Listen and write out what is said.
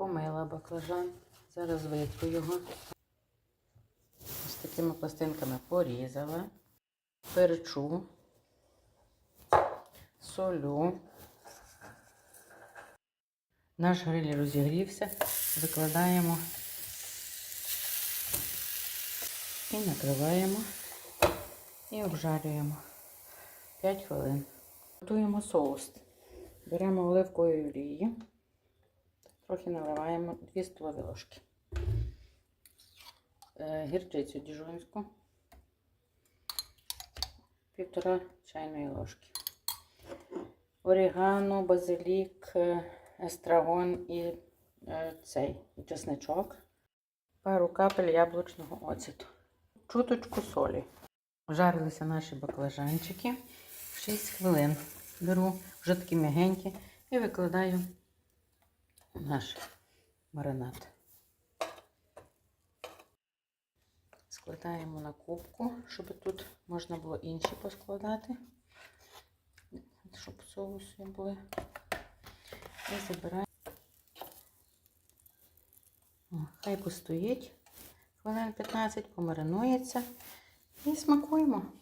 Помила баклажан. Зараз витру його. Ось такими пластинками порізала. Перчу. Солю. Наш гриль розігрівся. Викладаємо і накриваємо і обжарюємо 5 хвилин. Готуємо соус. Беремо оливкової олії, трохи наливаємо 2 столові ложки. Е, Гірчицю діжонську, півтора чайної ложки. Орігано, базилік, е, естрагон і е, цей чесничок. Пару капель яблучного оцету. Чуточку солі. Жарилися наші баклажанчики 6 хвилин. Беру вже такі м'ягенькі і викладаю наш маринад. Складаємо на кубку, щоб тут можна було інші поскладати, щоб соуси були. І забираємо. Хай постоїть хвилин 15, помаринується і смакуємо.